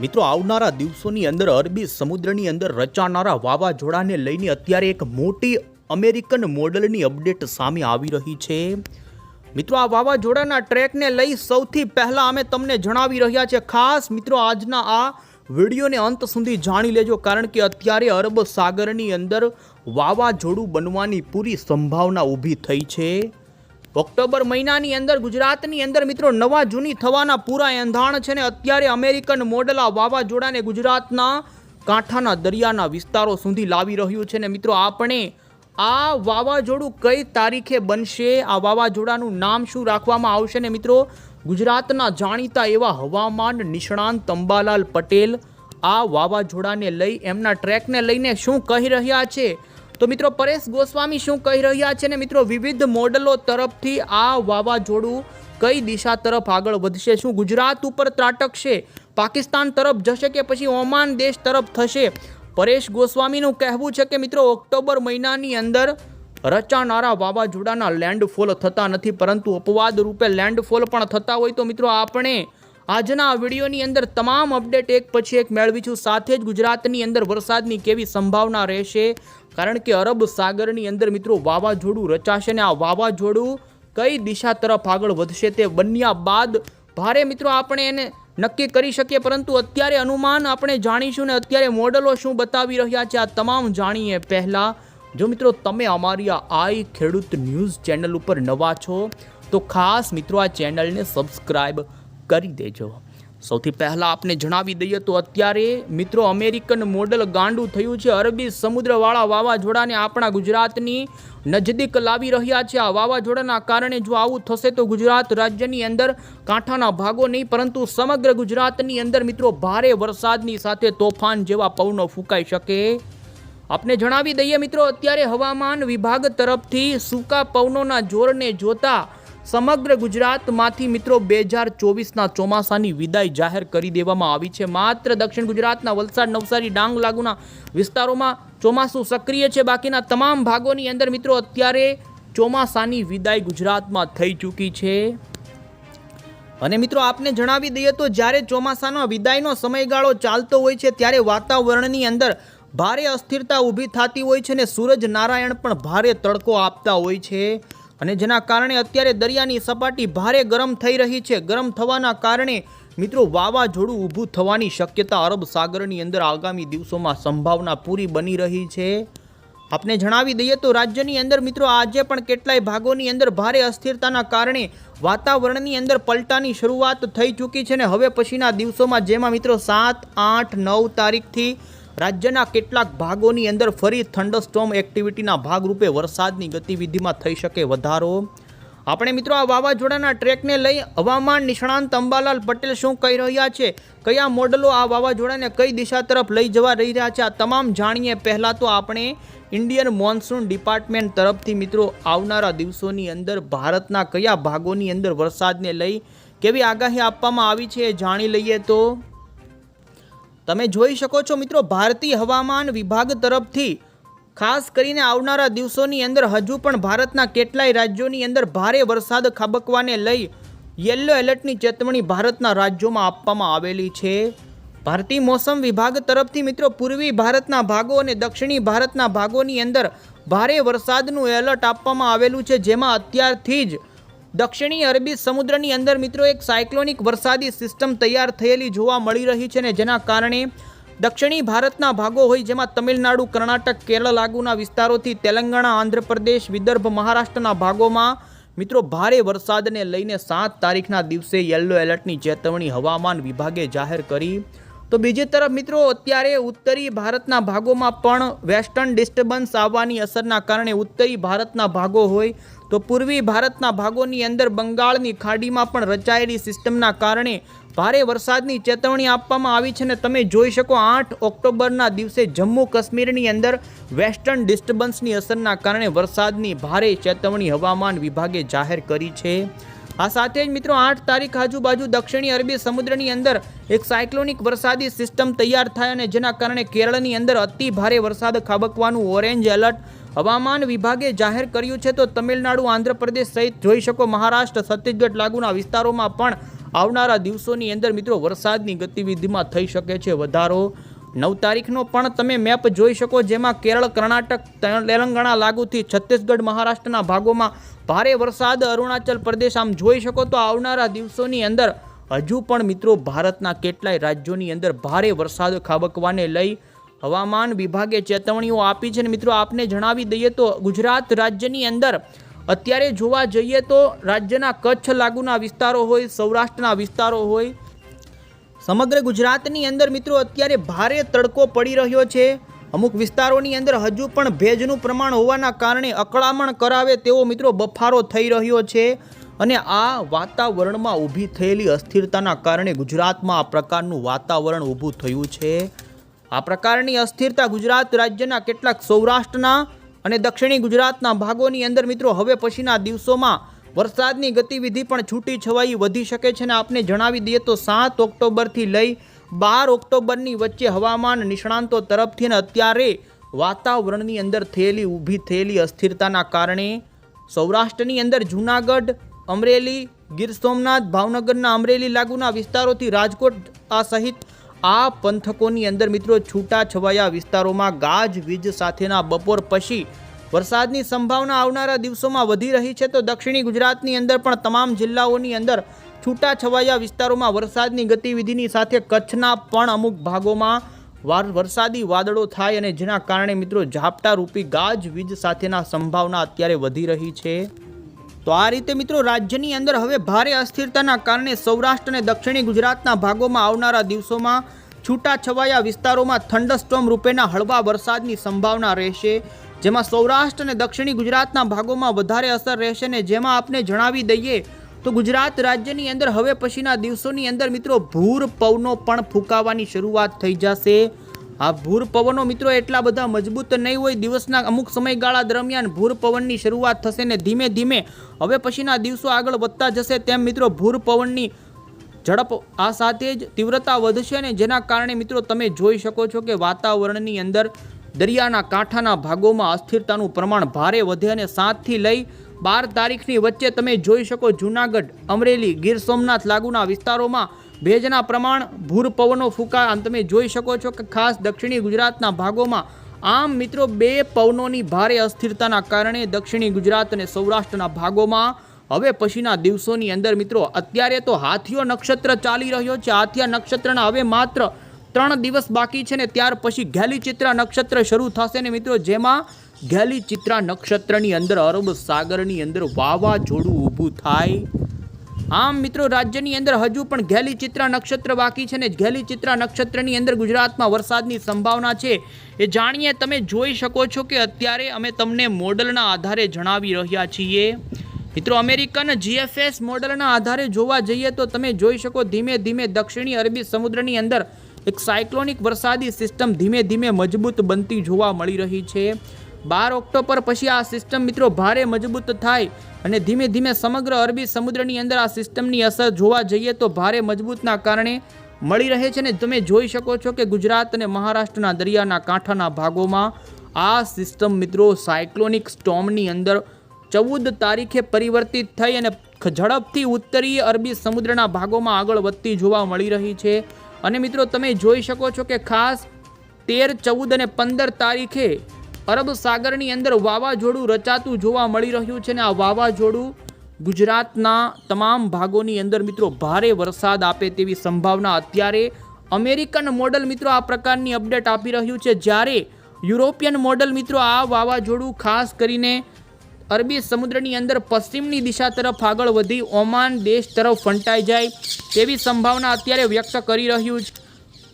મિત્રો, આવનારા દિવસોની અંદર અરબી સમુદ્રની અંદર રચાનારા વાવાઝોડાને લઈને અત્યારે એક મોટી અમેરિકન મોડલની અપડેટ સામે આવી રહી છે. મિત્રો, આ વાવાઝોડાના ટ્રેકને લઈ સૌથી પહેલાં અમે તમને જણાવી રહ્યા છે ખાસ મિત્રો, આજના આ વિડીયોને અંત સુધી જાણી લેજો, કારણ કે અત્યારે અરબ સાગરની અંદર વાવાઝોડું બનવાની પૂરી સંભાવના ઊભી થઈ છે. ઓક્ટોબર મહિનાની અંદર ગુજરાતની અંદર મિત્રો નવા જૂની થવાના પૂરા એંધાણ છે ને અત્યારે અમેરિકન મોડલ આ વાવાઝોડાને ગુજરાતના કાંઠાના દરિયાના વિસ્તારો સુધી લાવી રહ્યું છે ને મિત્રો આપણે આ વાવાઝોડું કઈ તારીખે બનશે? આ વાવાઝોડાનું નામ શું રાખવામાં આવશે ને મિત્રો? ગુજરાતના જાણીતા એવા હવામાન નિષ્ણાંત અંબાલાલ પટેલ આ વાવાઝોડાને લઈ એમના ટ્રેકને લઈને શું કહી રહ્યા છે? તો મિત્રો પરેશ ગોસ્વામી શું કહી રહ્યા છે ને મિત્રો વિવિધ મોડલો તરફથી આ વાવાઝોડું કઈ દિશા તરફ આગળ વધશે? શું ગુજરાત ઉપર ત્રાટકશે પાકિસ્તાન તરફ જશે કે પછી ઓમાન દેશ તરફ થશે? પરેશ ગોસ્વામીનું કહેવું છે કે મિત્રો ઓક્ટોબર મહિનાની અંદર રચાનારા વાવાઝોડાના લેન્ડફોલ થતા નથી, પરંતુ અપવાદ રૂપે લેન્ડફોલ પણ થતા હોય તો મિત્રો આપણે આજના આ વિડીયોની અંદર તમામ અપડેટ એક પછી એક મેળવીશું સાથે જ ગુજરાતની અંદર વરસાદની કેવી સંભાવના રહેશે? કારણ કે અરબ સાગરની અંદર મિત્રો વાવાઝોડું રચાશે ને આ વાવાઝોડું કઈ દિશા તરફ આગળ વધશે તે બન્યા બાદ ભારે મિત્રો આપણે એને નક્કી કરી શકીએ. પરંતુ અત્યારે અનુમાન આપણે જાણીશું ને અત્યારે મોડલો શું બતાવી રહ્યા છે આ તમામ જાણીએ પહેલાં. જો મિત્રો તમે અમારી આ આઈ ખેડૂત ન્યૂઝ ચેનલ ઉપર નવા છો, તો ખાસ મિત્રો આ ચેનલને સબસ્ક્રાઈબ કરી દેજો. સૌથી પહેલાં આપને જણાવી દઈએ તો અત્યારે મિત્રો અમેરિકન મોડલ ગાંડું થયું છે. અરબી સમુદ્રવાળા વાવાઝોડાને આપણા ગુજરાતની નજદીક લાવી રહ્યા છે. આ વાવાઝોડાના કારણે જો આવું થશે તો ગુજરાત રાજ્યની અંદર કાંઠાના ભાગો નહીં, પરંતુ સમગ્ર ગુજરાતની અંદર મિત્રો ભારે વરસાદની સાથે તોફાન જેવા પવનો ફૂંકાઈ શકે. આપને જણાવી દઈએ મિત્રો, અત્યારે હવામાન વિભાગ તરફથી સૂકા પવનોના જોરને જોતા સમગ્ર ગુજરાતમાંથી મિત્રો બે હજાર ચોવીસના ચોમાસાની વિદાય જાહેર કરી દેવામાં આવી છે. માત્ર દક્ષિણ ગુજરાતના વલસાડ, નવસારી, ડાંગ લાગુના વિસ્તારોમાં ચોમાસું સક્રિય છે. બાકીના તમામ ભાગોની અંદર મિત્રો અત્યારે ચોમાસાની વિદાય ગુજરાતમાં થઈ ચૂકી છે. અને મિત્રો આપને જણાવી દઈએ તો જ્યારે ચોમાસાનો, વિદાયનો સમયગાળો ચાલતો હોય છે ત્યારે વાતાવરણની અંદર ભારે અસ્થિરતા ઊભી થતી હોય છે અને સૂરજ નારાયણ પણ ભારે તડકો આપતા હોય છે. અને જેના કારણે અત્યારે દરિયાની સપાટી ભારે ગરમ થઈ રહી છે. ગરમ થવાના કારણે મિત્રો વાવાઝોડું ઊભું થવાની શક્યતા અરબ સાગરની અંદર આગામી દિવસોમાં સંભાવના પૂરી બની રહી છે. આપને જણાવી દઈએ તો રાજ્યની અંદર મિત્રો આજે પણ કેટલાય ભાગોની અંદર ભારે અસ્થિરતાના કારણે વાતાવરણની અંદર પલટાની શરૂઆત થઈ ચૂકી છે ને હવે પછીના દિવસોમાં જેમાં મિત્રો સાત, આઠ, નવ તારીખથી રાજ્યના કેટલાક ભાગોની અંદર ફરી થંડરસ્ટોમ એક્ટિવિટીના ભાગરૂપે વરસાદની ગતિવિધિમાં થઈ શકે વધારો. આપણે મિત્રો આ વાવાઝોડાના ટ્રેકને લઈ હવામાન નિષ્ણાંત અંબાલાલ પટેલ શું કહી રહ્યા છે? કયા મોડલો આ વાવાઝોડાને કઈ દિશા તરફ લઈ જવા રહી રહ્યા છે? આ તમામ જાણીએ. પહેલાં તો આપણે ઇન્ડિયન મોન્સૂન ડિપાર્ટમેન્ટ તરફથી મિત્રો આવનારા દિવસોની અંદર ભારતના કયા ભાગોની અંદર વરસાદને લઈ કેવી આગાહી આપવામાં આવી છે એ જાણી લઈએ તો તમે જોઈ શકો છો મિત્રો, ભારતીય હવામાન વિભાગ તરફથી ખાસ કરીને આવનારા દિવસોની અંદર હજુ પણ ભારતના કેટલાય રાજ્યોની અંદર ભારે વરસાદ ખાબકવાને લઈ યલો એલર્ટની ચેતવણી ભારતના રાજ્યોમાં આપવામાં આવેલી છે. ભારતીય મોસમ વિભાગ તરફથી મિત્રો, પૂર્વી ભારતના ભાગો અને દક્ષિણી ભારતના ભાગોની અંદર ભારે વરસાદનું એલર્ટ આપવામાં આવેલું છે, જેમાં અત્યારથી જ દક્ષિણી અરબી સમુદ્રની અંદર મિત્રો એક સાયક્લોનિક વરસાદી સિસ્ટમ તૈયાર થયેલી જોવા મળી રહી છે ને જેના કારણે દક્ષિણી ભારતના ભાગો હોય જેમાં તમિલનાડુ, કર્ણાટક, કેરળ લાગુના વિસ્તારોથી તેલંગાણા, આંધ્રપ્રદેશ, વિદર્ભ, મહારાષ્ટ્રના ભાગોમાં મિત્રો ભારે વરસાદને લઈને સાત તારીખના દિવસે યલો એલર્ટની ચેતવણી હવામાન વિભાગે જાહેર કરી. તો બીજી તરફ મિત્રો અત્યારે ઉત્તરી ભારતના ભાગોમાં પણ વેસ્ટર્ન ડિસ્ટર્બન્સ આવવાની અસરના કારણે ઉત્તરી ભારતના ભાગો હોય તો પૂર્વી ભારતના ભાગોની અંદર બંગાળની ખાડીમાં પણ રચાયેલી સિસ્ટમના કારણે ભારે વરસાદની ચેતવણી આપવામાં આવી છે ને તમે જોઈ શકો આઠ ઓક્ટોબરના દિવસે જમ્મુ કાશ્મીરની અંદર વેસ્ટર્ન ડિસ્ટર્બન્સની અસરના કારણે વરસાદની ભારે ચેતવણી હવામાન વિભાગે જાહેર કરી છે. આ સાથે જ મિત્રો આઠ તારીખ આજુબાજુ દક્ષિણી અરબી સમુદ્રની અંદર એક સાયક્લોનિક વરસાદી સિસ્ટમ તૈયાર થાય અને જેના કારણે કેરળની અંદર અતિ ભારે વરસાદ ખાબકવાનું ઓરેન્જ એલર્ટ હવામાન વિભાગે જાહેર કર્યું છે તો તમિલનાડુ, આંધ્રપ્રદેશ સહિત જોઈ શકો મહારાષ્ટ્ર, છત્તીસગઢ લાગુના વિસ્તારોમાં પણ આવનારા દિવસોની અંદર મિત્રો વરસાદની ગતિવિધિમાં થઈ શકે છે વધારો. નવ તારીખનો પણ તમે મેપ જોઈ શકો જેમાં કેરળ, કર્ણાટક તેલંગાણા લાગુથી છત્તીસગઢ મહારાષ્ટ્રના ભાગોમાં ભારે વરસાદ, અરુણાચલ પ્રદેશ આમ જોઈ શકો તો આવનારા દિવસોની અંદર હજુ પણ મિત્રો ભારતના કેટલાય રાજ્યોની અંદર ભારે વરસાદ ખાબકવાને લઈ હવામાન વિભાગે ચેતવણીઓ આપી છે અને મિત્રો આપને જણાવી દઈએ તો ગુજરાત રાજ્યની અંદર અત્યારે જોવા જઈએ તો રાજ્યના કચ્છ લાગુના વિસ્તારો હોય, સૌરાષ્ટ્રના વિસ્તારો હોય, સમગ્ર ગુજરાતની અંદર મિત્રો અત્યારે ભારે તડકો પડી રહ્યો છે. અમુક વિસ્તારોની અંદર હજુ પણ ભેજનું પ્રમાણ હોવાના કારણે અકળામણ કરાવે તેવો મિત્રો બફારો થઈ રહ્યો છે અને આ વાતાવરણમાં ઊભી થયેલી અસ્થિરતાના કારણે ગુજરાતમાં આ પ્રકારનું વાતાવરણ ઊભું થયું છે. આ પ્રકારની અસ્થિરતા ગુજરાત રાજ્યના કેટલાક સૌરાષ્ટ્રના અને દક્ષિણી ગુજરાતના ભાગોની અંદર મિત્રો હવે પછીના દિવસોમાં વરસાદની ગતિવિધિ પણ છૂટી છવાઈ વધી શકે છે અને આપને જણાવી દઈએ તો સાત ઓક્ટોબરથી લઈ બાર ઓક્ટોબરની વચ્ચે હવામાન નિષ્ણાંતો તરફથી અને અત્યારે વાતાવરણની અંદર થયેલી ઊભી થયેલી અસ્થિરતાના કારણે સૌરાષ્ટ્રની અંદર જૂનાગઢ, અમરેલી, ગીર સોમનાથ, ભાવનગરના અમરેલી લાગુના વિસ્તારોથી રાજકોટ આ સહિત આ પંથકોની અંદર મિત્રો છૂટા છવાયા વિસ્તારોમાં ગાજવીજ સાથેના બપોર પછી વરસાદની સંભાવના આવનારા દિવસોમાં વધી રહી છે તો દક્ષિણી ગુજરાતની અંદર પણ તમામ જિલ્લાઓની અંદર છૂટા છવાયા વિસ્તારોમાં વરસાદની ગતિવિધિની સાથે કચ્છના પણ અમુક ભાગોમાં વાર, વરસાદી વાદળો થાય અને જેના કારણે મિત્રો ઝાપટા રૂપી ગાજવીજ સાથેના સંભાવના અત્યારે વધી રહી છે. તો આ રીતે મિત્રો રાજ્યની અંદર હવે ભારે અસ્થિરતાના કારણે સૌરાષ્ટ્ર અને દક્ષિણી ગુજરાતના ભાગોમાં આવનારા દિવસોમાં છૂટાછવાયા વિસ્તારોમાં થંડરસ્ટોમ રૂપેના હળવા વરસાદની સંભાવના રહેશે, જેમાં સૌરાષ્ટ્ર અને દક્ષિણી ગુજરાતના ભાગોમાં વધારે અસર રહેશે ને જેમાં આપને જણાવી દઈએ તો ગુજરાત રાજ્યની અંદર હવે પછીના દિવસોની અંદર મિત્રો ભૂર પવનો પણ ફૂંકાવાની શરૂઆત થઈ જશે. આ ભૂર પવનો મિત્રો એટલા બધા મજબૂત નહીં હોય દિવસના અમુક સમયગાળા દરમિયાન ભૂર પવનની શરૂઆત થશે ને ધીમે ધીમે હવે પછીના દિવસો આગળ વધતા જશે તેમ મિત્રો ભૂર પવનની ઝડપ આ સાથે જ તીવ્રતા વધશે ને જેના કારણે મિત્રો તમે જોઈ શકો છો કે વાતાવરણની અંદર દરિયાના કાંઠાના ભાગોમાં અસ્થિરતાનું પ્રમાણ ભારે વધે અને સાતથી લઈ બાર તારીખની વચ્ચે તમે જોઈ શકો જૂનાગઢ, અમરેલી, ગીર સોમનાથ લાગુના વિસ્તારોમાં ભેજના પ્રમાણ, ભૂર પવનો ફૂંકા આમ તમે જોઈ શકો છો કે ખાસ દક્ષિણી ગુજરાતના ભાગોમાં આમ મિત્રો બે પવનોની ભારે અસ્થિરતાના કારણે દક્ષિણી ગુજરાત અને સૌરાષ્ટ્રના ભાગોમાં હવે પછીના દિવસોની અંદર મિત્રો અત્યારે તો હાથીઓ નક્ષત્ર ચાલી રહ્યો છે. હાથિયા નક્ષત્રના હવે માત્ર ત્રણ દિવસ બાકી છે ને ત્યાર પછી ઘેલી ચિત્રા નક્ષત્ર શરૂ થશે ને મિત્રો, જેમાં ઘેલી ચિત્રા નક્ષત્રની અંદર અરબ સાગરની અંદર વાવાઝોડું ઊભું થાય. આમ મિત્રો, રાજ્યની અંદર હજુ પણ ઘેલી ચિત્રા નક્ષત્ર બાકી છે ને ઘેલી ચિત્રા નક્ષત્રની અંદર ગુજરાતમાં વરસાદની સંભાવના છે. એ જાણીએ, તમે જોઈ શકો છો કે અત્યારે અમે તમને મોડલના આધારે જણાવી રહ્યા છીએ. મિત્રો, અમેરિકન જીએફએસ મોડલના આધારે જોવા જઈએ તો તમે જોઈ શકો ધીમે ધીમે દક્ષિણી અરબી સમુદ્રની અંદર એક સાયક્લોનિક વરસાદી સિસ્ટમ ધીમે ધીમે મજબૂત બનતી જોવા મળી રહી છે. બાર ઓક્ટોબર પછી આ સિસ્ટમ મિત્રો ભારે મજબૂત થાય અને ધીમે ધીમે સમગ્ર અરબી સમુદ્રની અંદર આ સિસ્ટમની અસર જોવા જઈએ તો ભારે મજબૂતના કારણે મળી રહે છે ને તમે જોઈ શકો છો કે ગુજરાત અને મહારાષ્ટ્રના દરિયાના કાંઠાના ભાગોમાં આ સિસ્ટમ મિત્રો સાયક્લોનિક સ્ટોમની અંદર ચૌદ તારીખે પરિવર્તિત થઈ અને ઝડપથી ઉત્તરીય અરબી સમુદ્રના ભાગોમાં આગળ વધતી જોવા મળી રહી છે. અને મિત્રો તમે જોઈ શકો છો કે ખાસ તેર, ચૌદ અને પંદર તારીખે અરબ સાગરની અંદર વાવાઝોડું રચાતું જોવા મળી રહ્યું છે અને આ વાવાઝોડું ગુજરાતના તમામ ભાગોની અંદર મિત્રો ભારે વરસાદ આપે તેવી સંભાવના અત્યારે અમેરિકન મોડલ મિત્રો આ પ્રકારની અપડેટ આપી રહ્યું છે. જ્યારે યુરોપિયન મોડલ મિત્રો આ વાવાઝોડું ખાસ કરીને અરબી સમુદ્રની અંદર પશ્ચિમની દિશા તરફ આગળ વધી, ઓમાન દેશ તરફ ફંટાઈ જાય તેવી સંભાવના અત્યારે વ્યક્ત કરી રહ્યું છે.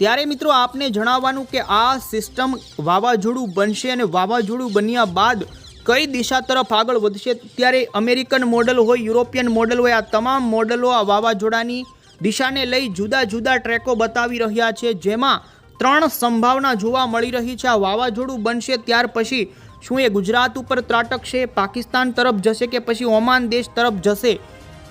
ત્યારે મિત્રો આપને જણાવવાનું કે આ સિસ્ટમ વાવાઝોડું બનશે અને વાવાઝોડું બન્યા બાદ કઈ દિશા તરફ આગળ વધશે? ત્યારે અમેરિકન મોડલ હોય, યુરોપિયન મોડલ હોય, આ તમામ મોડલો આ વાવાઝોડાની દિશાને લઈ જુદા જુદા ટ્રેકો બતાવી રહ્યા છે. જેમાં ત્રણ સંભાવના જોવા મળી રહી છે. આ વાવાઝોડું બનશે ત્યાર પછી શું એ ગુજરાત ઉપર ત્રાટકશે, પાકિસ્તાન તરફ જશે કે પછી ઓમાન દેશ તરફ જશે?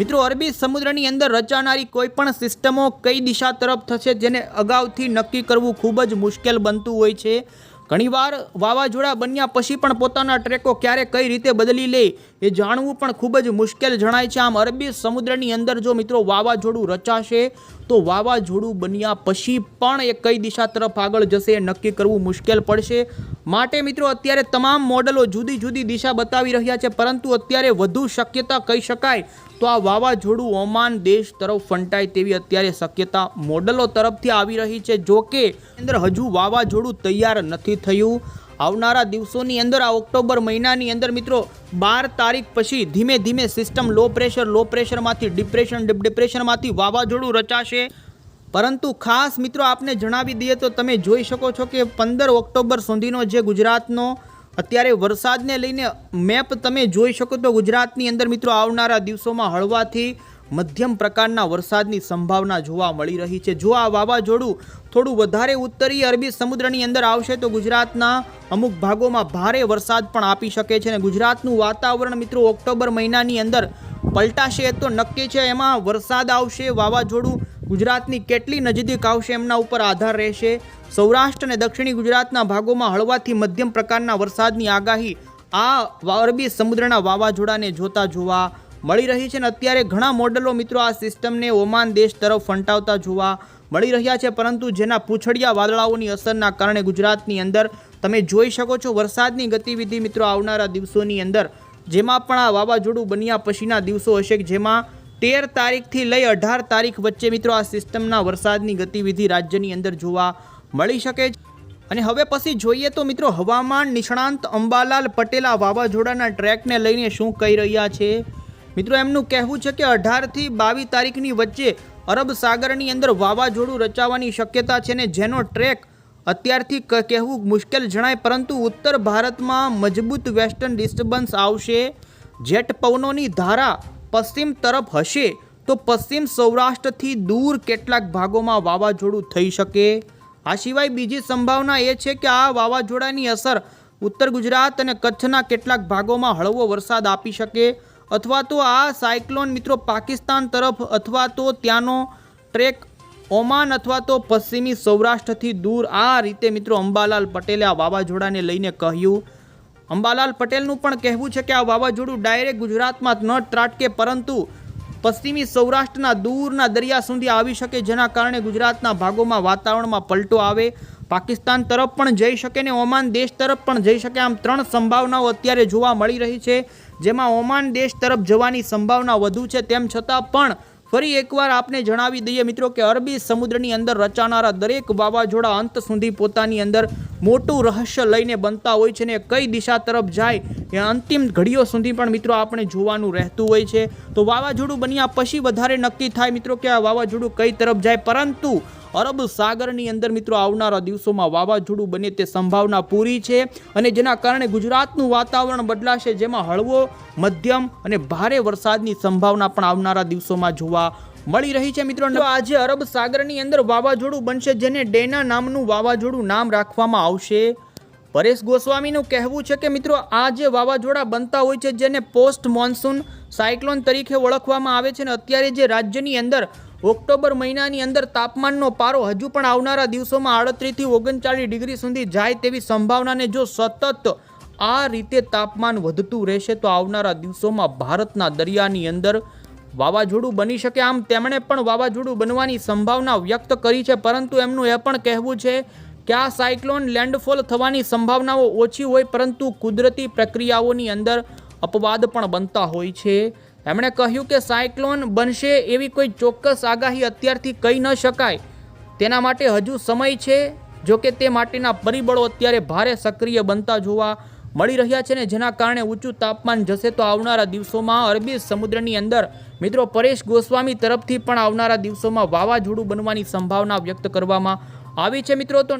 મિત્રો, અરબી સમુદ્રની અંદર રચાનારી કોઈ પણ સિસ્ટમો કઈ દિશા તરફ થશે જેને અગાઉથી નક્કી કરવું ખૂબ જ મુશ્કેલ બનતું હોય છે? ઘણીવાર વાવાઝોડા બન્યા પછી પણ પોતાના ટ્રેકો ક્યારે કઈ રીતે બદલી લે એ જાણવું પણ ખૂબ જ મુશ્કેલ જણાય છે. આમ, અરબી સમુદ્રની અંદર જો મિત્રો વાવાઝોડું રચાશે, તો વાવાઝોડું બન્યા પછી પણ એ કઈ દિશા તરફ આગળ જશે એ નક્કી કરવું મુશ્કેલ પડશે. માટે મિત્રો, અત્યારે તમામ મોડલો જુદી જુદી દિશા બતાવી રહ્યા છે, પરંતુ અત્યારે વધુ શક્યતા કહી શકાય તો આ વાવાઝોડું ઓમાન દેશ તરફ ફંટાય તેવી અત્યારે શક્યતા મોડલો તરફથી આવી રહી છે, જો કે અંદર હજુ વાવાઝોડું તૈયાર નથી થયું. આવનારા દિવસોની અંદર, આ ઓક્ટોબર મહિનાની અંદર મિત્રો, બાર તારીખ પછી ધીમે ધીમે સિસ્ટમ લો પ્રેશર, લો પ્રેશરમાંથી ડિપ્રેશન, ડિપ ડિપ્રેશનમાંથી વાવાઝોડું રચાશે. પરંતુ ખાસ મિત્રો, આપને જણાવી દઈએ તો તમે જોઈ શકો છો કે પંદર ઓક્ટોબર સુધીનો જે ગુજરાતનો અત્યારે વરસાદને લઈને મેપ તમે જોઈ શકો તો ગુજરાતની અંદર મિત્રો આવનારા દિવસોમાં હળવાથી મધ્યમ પ્રકારના વરસાદની સંભાવના જોવા મળી રહી છે. જો આ વાવાઝોડું થોડું વધારે ઉત્તરીય અરબી સમુદ્રની અંદર આવશે તો ગુજરાતના અમુક ભાગોમાં ભારે વરસાદ પણ આપી શકે છે અને ગુજરાતનું વાતાવરણ મિત્રો ઓક્ટોબર મહિનાની અંદર પલટાશે તો નક્કી છે એમાં વરસાદ આવશે, વાવાઝોડું ગુજરાતની કેટલી નજીક આવશે એમના ઉપર આધાર રહેશે. સૌરાષ્ટ્ર અને દક્ષિણી ગુજરાતના ભાગોમાં હળવાથી મધ્યમ પ્રકારના વરસાદની આગાહી આ અરબી સમુદ્રના વાવાઝોડાને જોતા જોવા મળી રહી છે અને અત્યારે ઘણા મોડલો મિત્રો આ સિસ્ટમને ઓમાન દેશ તરફ ફંટાવતા જોવા મળી રહ્યા છે. પરંતુ જેના પૂંછડિયા વાદળાઓની અસરના કારણે ગુજરાતની અંદર તમે જોઈ શકો છો વરસાદની ગતિવિધિ મિત્રો આવનારા દિવસોની અંદર. જેમાં પણ આ વાવાઝોડું બન્યા પછીના દિવસો હશે જેમાં તેર તારીખથી લઈ અઢાર તારીખ વચ્ચે મિત્રો આ સિસ્ટમના વરસાદની ગતિવિધિ રાજ્યની અંદર જોવા મળી શકે અને હવે પછી જોઈએ તો મિત્રો હવામાન નિષ્ણાંત અંબાલાલ પટેલ આ વાવાઝોડાના ટ્રેકને લઈને શું કહી રહ્યા છે? મિત્રો એમનું કહેવું છે કે અઢારથી બાવીસ તારીખની વચ્ચે અરબ સાગરની અંદર વાવાઝોડું રચાવાની શક્યતા છે ને જેનો ટ્રેક અત્યારથી કહેવું મુશ્કેલ જણાય, પરંતુ ઉત્તર ભારતમાં મજબૂત વેસ્ટર્ન ડિસ્ટર્બન્સ આવશે. જેટ પવનોની ધારા પશ્ચિમ તરફ હશે તો પશ્ચિમ સૌરાષ્ટ્રથી દૂર કેટલાક ભાગોમાં વાવાઝોડું થઈ શકે. આ સિવાય બીજી સંભાવના એ છે કે આ વાવાઝોડાની અસર ઉત્તર ગુજરાત અને કચ્છના કેટલાક ભાગોમાં હળવો વરસાદ આપી શકે અથવા તો આ સાયક્લોન મિત્રો પાકિસ્તાન તરફ અથવા તો ત્યાંનો ટ્રેક ઓમાન અથવા તો પશ્ચિમી સૌરાષ્ટ્રથી દૂર આ રીતે મિત્રો અંબાલાલ પટેલે આ વાવાઝોડાને લઈને કહ્યું. અંબાલાલ પટેલનું પણ કહેવું છે કે આ વાવાઝોડું ડાયરેક્ટ ગુજરાતમાં ન ત્રાટકે, પરંતુ પશ્ચિમી સૌરાષ્ટ્રના દૂરના દરિયા સુધી આવી શકે જેના કારણે ગુજરાતના ભાગોમાં વાતાવરણમાં પલટો આવે. પાકિસ્તાન તરફ પણ જઈ શકે ને ઓમાન દેશ તરફ પણ જઈ શકે. આમ ત્રણ સંભાવનાઓ અત્યારે જોવા મળી રહી છે, જેમાં ઓમાન દેશ તરફ જવાની સંભાવના વધુ છે. તેમ છતાં પણ ફરી એકવાર આપને જણાવી દઈએ મિત્રો કે અરબી સમુદ્રની અંદર રચાનારા દરેક વાવાઝોડા અંત સુધી પોતાની અંદર મોટું રહસ્ય લઈને બનતા હોય છે ને કઈ દિશા તરફ જાય એ અંતિમ ઘડીઓ સુધી પણ મિત્રો આપણે જોવાનું રહેતું હોય છે. તો વાવાઝોડું બન્યા પછી વધારે નક્કી થાય મિત્રો કે આ વાવાઝોડું કઈ તરફ જાય. પરંતુ અરબ સાગરની અંદર મિત્રો આવનારા દિવસોમાં વાવાઝોડું બને તે સંભાવના પૂરી છે અને જેના કારણે ગુજરાતનું વાતાવરણ બદલાશે, જેમાં હળવો, મધ્યમ અને ભારે વરસાદની સંભાવના પણ આવનારા દિવસોમાં જોવા મળી રહી છે મિત્રો. આજે અરબ સાગરની અંદર વાવાઝોડું બનશે, જેને ડેના નામનું વાવાઝોડું નામ રાખવામાં આવશે. પરેશ ગોસ્વામીનું કહેવું છે કે મિત્રો, આ જે વાવાઝોડા બનતા હોય છે, જેને પોસ્ટ મોન્સૂન સાયક્લોન તરીકે ઓળખવામાં આવે છે અને અત્યારે જે રાજ્યની અંદર ઓક્ટોબર મહિનાની અંદર તાપમાનનો પારો હજુ પણ આવનારા દિવસોમાં આડત્રીસથી ઓગણચાળીસ ડિગ્રી સુધી જાય તેવી સંભાવનાને જો સતત આ રીતે તાપમાન વધતું રહેશે તો આવનારા દિવસોમાં ભારતના દરિયાની અંદર વાવાઝોડું બની શકે. આમ તેમણે પણ વાવાઝોડું બનવાની સંભાવના વ્યક્ત કરી છે, પરંતુ એમનું એ પણ કહેવું છે કે આ સાયક્લોન લેન્ડફોલ થવાની સંભાવનાઓ ઓછી હોય, પરંતુ કુદરતી પ્રક્રિયાઓની અંદર અપવાદ પણ બનતા હોય છે. એમણે કહ્યું કે સાયક્લોન બનશે એવી કોઈ ચોક્કસ આગાહી અત્યારથી કહી ન શકાય. તેના માટે હજુ સમય છે, જો કે તે માટેના પરિબળો અત્યારે ભારે સક્રિય બનતા જોવા મળી રહ્યા છે ને જેના કારણે ઊંચું તાપમાન જશે તો આવનારા દિવસોમાં અરબી સમુદ્રની અંદર મિત્રો પરેશ ગોસ્વામી તરફથી પણ આવનારા દિવસોમાં વાવાઝોડું બનવાની સંભાવના વ્યક્ત કરવામાં આવી છે મિત્રો. તો